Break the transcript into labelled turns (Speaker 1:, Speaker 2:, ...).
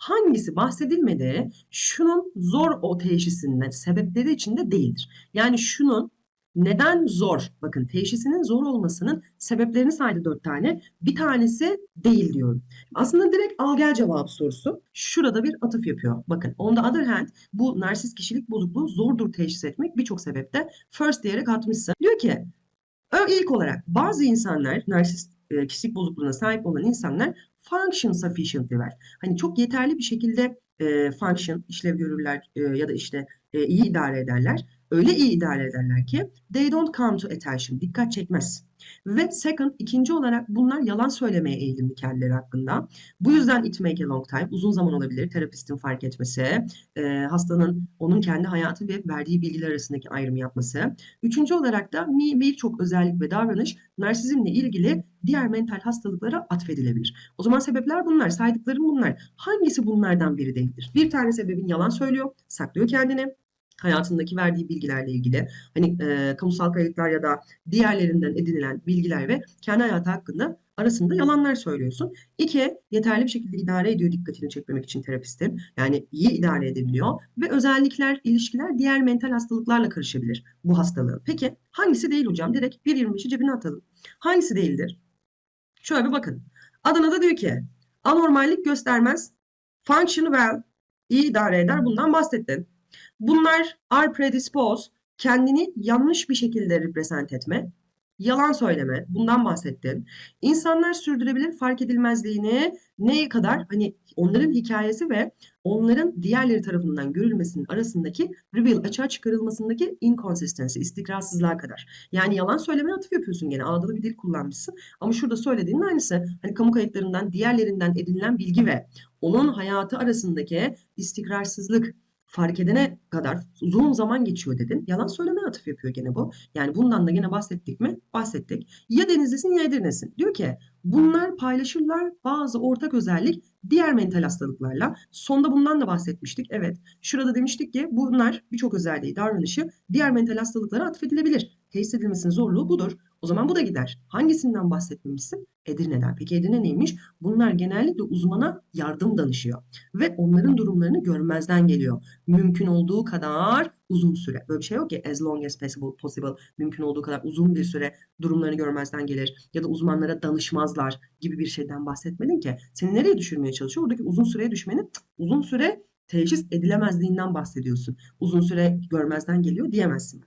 Speaker 1: hangisi bahsedilmedi şunun zor o teşhisinin sebepleri içinde değildir. Yani şunun neden zor? Bakın teşhisinin zor olmasının sebeplerini saydı dört tane. Bir tanesi değil diyorum. Aslında direkt al gel cevap sorusu. Şurada bir atıf yapıyor. Bakın on the other hand bu narsist kişilik bozukluğu zordur teşhis etmek birçok sebepte first diyerek atmışsın. Diyor ki ilk olarak bazı insanlar narsist e, kişilik bozukluğuna sahip olan insanlar function sufficiently ver. Hani çok yeterli bir şekilde e, function işlev görürler e, ya da işte e, iyi idare ederler. Öyle iyi idare ederler ki they don't come to attention. Dikkat çekmez. Ve second ikinci olarak bunlar yalan söylemeye eğilimli kendileri hakkında. Bu yüzden it make a long time uzun zaman olabilir terapistin fark etmesi, e, hastanın onun kendi hayatı ve verdiği bilgiler arasındaki ayrımı yapması. Üçüncü olarak da birçok özellik ve davranış narsizmle ilgili diğer mental hastalıklara atfedilebilir. O zaman sebepler bunlar, saydıklarım bunlar. Hangisi bunlardan biri değildir? Bir tane sebebin yalan söylüyor, saklıyor kendini. Hayatındaki verdiği bilgilerle ilgili hani e, kamusal kayıtlar ya da diğerlerinden edinilen bilgiler ve kendi hayatı hakkında arasında yalanlar söylüyorsun. İki, yeterli bir şekilde idare ediyor dikkatini çekmemek için terapistin. Yani iyi idare edebiliyor ve özellikler, ilişkiler diğer mental hastalıklarla karışabilir bu hastalığın. Peki hangisi değil hocam? Direkt 1.25'i cebine atalım. Hangisi değildir? Şöyle bir bakın. Adana'da diyor ki anormallik göstermez, function well, iyi idare eder bundan bahsettin. Bunlar are predisposed, kendini yanlış bir şekilde represent etme, yalan söyleme, bundan bahsettin. İnsanlar sürdürebilir fark edilmezliğini neye kadar hani onların hikayesi ve onların diğerleri tarafından görülmesinin arasındaki reveal açığa çıkarılmasındaki inconsistency, istikrarsızlığa kadar. Yani yalan söylemeye atıf yapıyorsun gene. Ağdalı bir dil kullanmışsın. Ama şurada söylediğinin aynısı. Hani kamu kayıtlarından, diğerlerinden edinilen bilgi ve onun hayatı arasındaki istikrarsızlık fark edene kadar uzun zaman geçiyor dedin. Yalan söylemeye atıf yapıyor gene bu. Yani bundan da gene bahsettik mi? Bahsettik. Ya Denizlisin ya Edirne'sin. Diyor ki bunlar paylaşırlar bazı ortak özellik diğer mental hastalıklarla. Sonda bundan da bahsetmiştik. Evet. Şurada demiştik ki bunlar birçok özelliği, davranışı diğer mental hastalıklara atfedilebilir. Teşhis edilmesinin zorluğu budur. O zaman bu da gider. Hangisinden bahsetmemişsin? Edirne'den. Peki Edirne neymiş? Bunlar genellikle uzmana yardım danışıyor. Ve onların durumlarını görmezden geliyor. Mümkün olduğu kadar uzun süre. Böyle bir şey yok ki as long as possible, possible mümkün olduğu kadar uzun bir süre durumlarını görmezden gelir. Ya da uzmanlara danışmazlar gibi bir şeyden bahsetmedin ki. Seni nereye düşürmeye çalışıyor? Oradaki uzun süreye düşmenin uzun süre teşhis edilemezliğinden bahsediyorsun. Uzun süre görmezden geliyor diyemezsin.